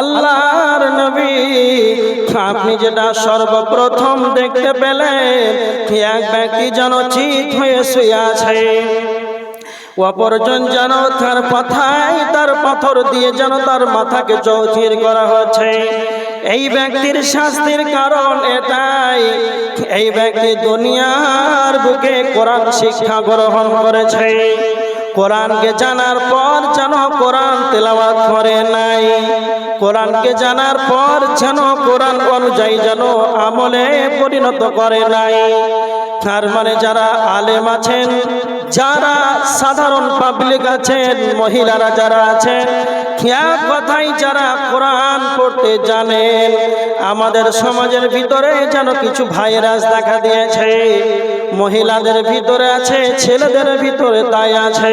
আল্লাহর নবী, আপনি যেটা সর্বপ্রথম দেখতে পেলেন এক ব্যক্তি যেন চিত হয়ে শুয়ে অপরজন যেন তার পাথায় তার পাথর দিয়ে যেন তার মাথাকে চৌচির করা হচ্ছে। এই ব্যক্তির শাস্তির কারণ এটাই, এই ব্যক্তি দুনিয়ার বুকে কোরআন শিক্ষা গ্রহণ করেছে। কোরআনকে জানার পর যেন কোরআন তেলাওয়াত করে নাই। কোরআনকে জানার পর যেন কোরআন অনুযায়ী যেন আমলে পরিণত করে নাই। তার মানে যারা আলেম আছেন, যারা সাধারণ পাবলিক আছেন, মহিলারা যারা আছেন কথাই যারা কোরআন পড়তে জানেন, আমাদের সমাজের ভিতরে যেন কিছু ভাইরাস দেখা দিয়েছে। মহিলাদের ভিতরে আছে, ছেলেদের ভিতরে তাই আছে।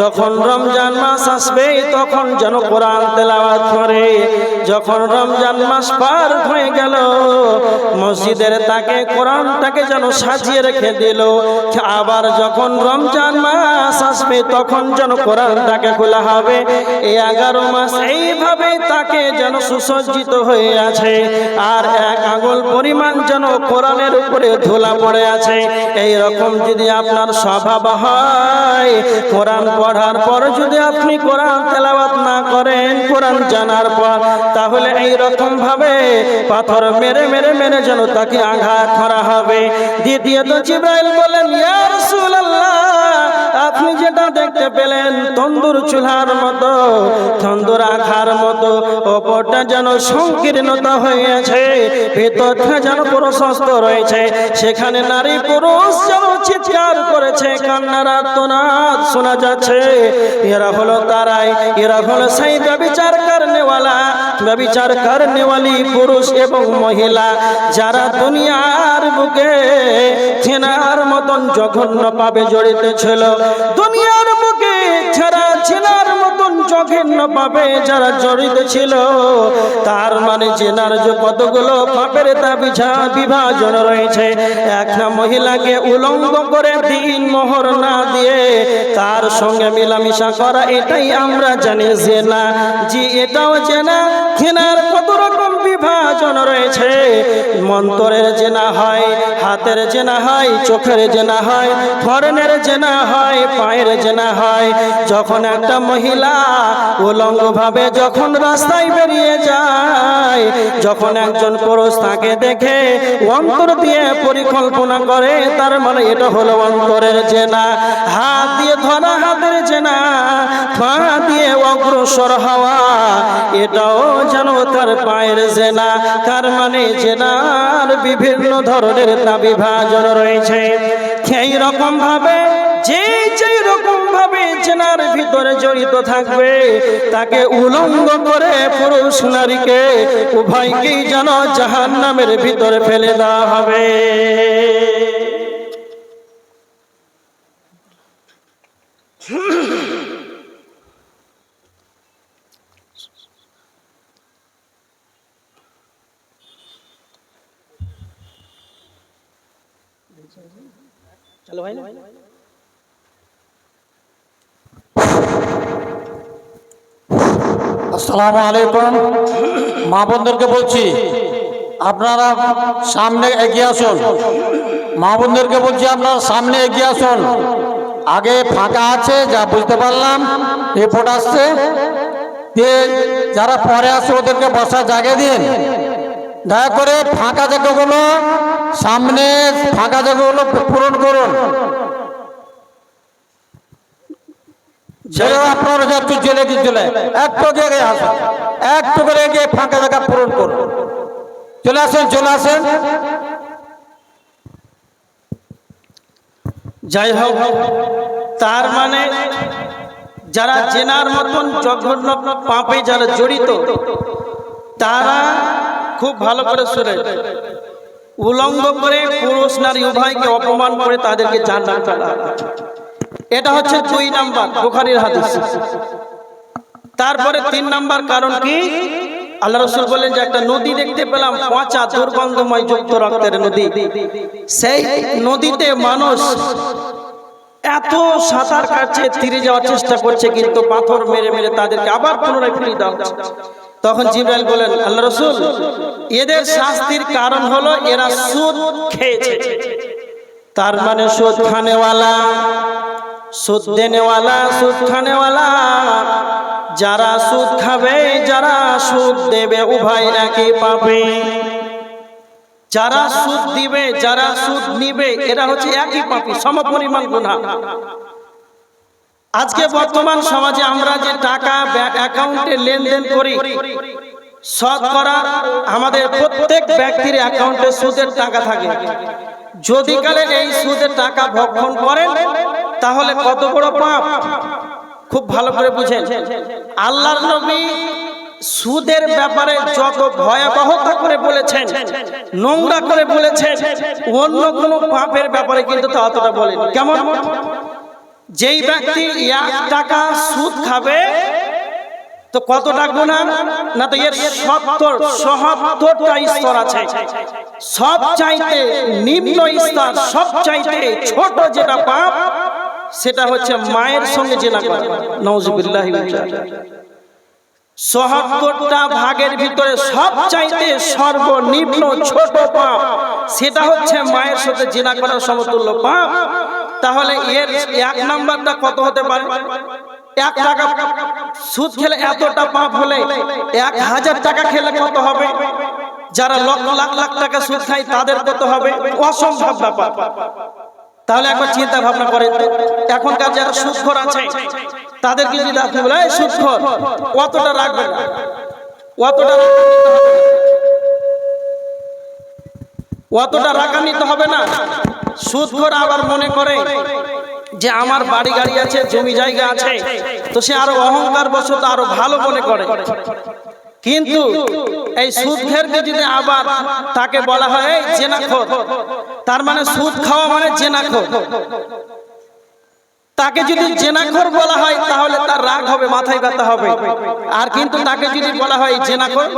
যখন রমজান মাস আসবে, তখন যেন কোরআন তেলাওয়াত করে। যখন রমজান মাস পার হয়ে গেল, মসজিদের তাকে, কোরআনটাকে যেন সাজিয়ে রেখে দিল। আবার যখন রমজান মাস আসবে, তখন যেন কোরআনটাকে খোলা হবে। এই এগারো মাস এইভাবে তাকে যেন সুসজ্জিত হয়ে আছে। আর এক আঙুল পরিমাণ যেন কোরআনের উপরে ধুলা পড়ে আছে। এই রকম যদি আপনার স্বভাব হয়, কোরআন পড়ার পর যদি আপনি কোরআন তেলাওয়াত না করেন, কোরআন জানার পর, তাহলে এই রকম ভাবে পাথর মেরে মেরে মেরে যেন তাকে আঘাত করা হবে। দ্বিতীয়ত জিব্রাইল বলেন ইয়া আপনি দেখতে পেলেন তন্দুর চুলার মতো, তন্দুর আখার মতো, ওপরটা যেন সংকীর্ণতা হয়েছে, ভেতরটা যেন প্রশস্ত রয়েছে, সেখানে নারী পুরুষ যেন চিৎকার করেছে, কান্নার আর্তনাদ শোনা যাচ্ছে। এরা হলো তারাই, এরা হলো সেই ব্যবিচার কারণেওয়ালা ব্যবিচার কারণেওয়ালি পুরুষ এবং মহিলা, যারা দুনিয়ার বুকে মতন জঘন্য পাবে জড়িত ছিল। দুনিয়ার বুকে ছাড়া চেনার মতন জঘন্য পাবে যারা জড়িত ছিল, তার মানে চেনার যে কতগুলো পাপের তা বিছা বিভাজন রয়েছে। একটা মহিলাকে উলঙ্গ করে দিন মোহর না দিয়ে তার সঙ্গে মিলামিশা করা, এটাই আমরা জানি যে না জি, এটাও জেনা। রকম বিভাজন রয়েছে। মন্তরের জেনা হয়, হাতের জেনা হয়, চোখের জেনা হয়, ধরনের জেনা হয়, পায়ের জেনা হয়। যখন একটা মহিলা উলঙ্গভাবে যখন রাস্তায় বেরিয়ে যায়, যখন একজন পুরুষ তাকে দেখে অন্তর দিয়ে পরিকল্পনা করে, তার মানে এটা হলো অন্তরের জেনা। হাত দিয়ে ধরা হাতের জেনা, পা দিয়ে অগ্রসর হওয়া, এটাও যেন তার পায়ের জেনা। তার মানে জেনার বিভিন্ন ধরনের বিভাজন রয়েছে। সেই রকম ভাবে যে যেই রকম ভাবে জেনার ভিতরে জড়িত থাকবে, তাকে উলঙ্গ করে পুরুষ নারীকে উভয়কেই যেন জাহান নামের ভিতরে ফেলে দেওয়া হবে। চলো ভাই আসসালামু আলাইকুম। মা বোনদেরকে বলছি, আপনারা সামনে এগিয়ে আসুন। মা বোনদেরকে বলছি, আপনারা সামনে এগিয়ে আসুন। আগে ফাঁকা আছে, যা বুঝতে পারলাম রিপোর্ট আসছে। যারা পরে আসছে ওদেরকে বসার জায়গা দিন। দয়া করে ফাঁকা জায়গাগুলো সামনে ফাঁকা জায়গাগুলো পূরণ করুন। ছেলেরা আপনারা যাচ্ছেন জেলে চলে একটু আগে আসেন। একটু করে গিয়ে ফাঁকা জায়গা পূরণ করুন। চলে আসেন চলে আসেন। যাই হোক, তার মানে যারা জেনার মতন জঘন্য পাপে যারা জড়িত, তারা খুব ভালো করে শুনে। উলঙ্গ করে পুরুষ নারী উভয়কে অপমান করে তাদেরকে জান্নাত এটা হচ্ছে দুই নাম্বার বুখারীর হাদিস। তারপরে তিন নাম্বার কারণ কি? আল্লাহ রসুল বললেন যে একটা নদী দেখতে পেলাম পচা দুর্গন্ধময় যুক্ত রক্তের নদী। সেই নদীতে মানুষ এত সাঁতার কাটছে তীরে যাওয়ার চেষ্টা করছে কিন্তু পাথর মেরে মেরে তাদেরকে আবার পুনরায় ফিরিয়ে দেওয়া। তখন জিব্রাইল বলেন আল্লাহ রসুল, এদের শাস্তির কারণ হলো এরা সুদ খেয়েছে। তার মানে সুদ খানেওয়ালা, সুদ দেনেওয়ালা, সুদ খানেওয়ালা। যারা সুদ খাবে, যারা সুদ দেবে, উভয় নাকি পাবে যারা সুদ দিবে, যারা সুদ নিবে, এরা হচ্ছে একই পাপি, সমপরিমাণ গুণা আজকে বর্তমান সমাজে আমরা যে টাকা অ্যাকাউন্টে লেনদেন করি শতকরা আমাদের প্রত্যেক ব্যক্তির অ্যাকাউন্টে সুদের টাকা থাকে। যদি কালে এই সুদের টাকা ভক্ষণ করেন তাহলে কত বড় পাপ। খুব ভালো করে বুঝেন। আল্লাহর নবী সুদের ব্যাপারে যত ভয়াবহতা করে বলেছেন নোংরা করে বলেছেন অন্য কোনো পাপের ব্যাপারে কিন্তু তা অতটা বলেন। কেমন? যেই ব্যক্তি এক টাকা সুদ খাবে তো কতটা গুণা না না তো এর সত্তর সহাত্তরটা স্তর আছে। সব চাইতে নিম্ন স্তর সব চাইতে ছোট যেটা পাপ সেটা হচ্ছে মায়ের সঙ্গে জেনা করা। নওজুবিল্লাহি সহাত্তরটা ভাগের ভিতরে সব চাইতে সর্বনিম্ন ছোট পাপ সেটা হচ্ছে মায়ের সাথে জেনা করার সমতুল্য পাপ তাহলে এর এক নাম্বারটা কত হতে পারে? এক টাকা সুদ খেলে এতটা পাপ হলে এক হাজার টাকা খেলে কত হবে? যারা লক্ষ লাখ লাখ টাকা সুদ খায়, তাদের কত হবে? অসম্ভব ব্যাপার। তাহলে একবার চিন্তা ভাবনা করেন তো। এখনকার যারা সুদখোর আছে, তাদেরকে যদি আপনি বলে "এই সুদখোর, অতটা রাখবেন অতটা অতটা রাখা নিতে হবে না? সুদখোর আবার মনে করে যে আমার বাড়ি গাড়ি আছে, জমি জায়গা আছে, তো সে আরও অহংকার বশত আরও ভালো মনে করে। কিন্তু এই সুদ খেরকে যদি আবার তাকে বলা হয়, এই জেনাখোর। তার মানে সুদ খাওয়া মানে জেনাখোর। তাকে যদি জেনাখোর বলা হয়, তাহলে তার রাগ হবে, মাথায় ব্যথা হবে। আর কিন্তু তাকে যদি বলা হয়, জেনাখোর,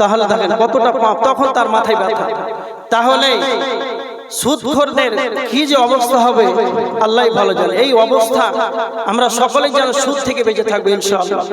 তাহলে দেখেন কতটা পাপ, তখন তার মাথায় ব্যথা। তাহলে সুদখোরদের কি যে অবস্থা হবে? আল্লাহ ভালো জানে। এই অবস্থা আমরা সকলেই যেন সুদ থেকে বেঁচে থাকব, ইনশাআল্লাহ।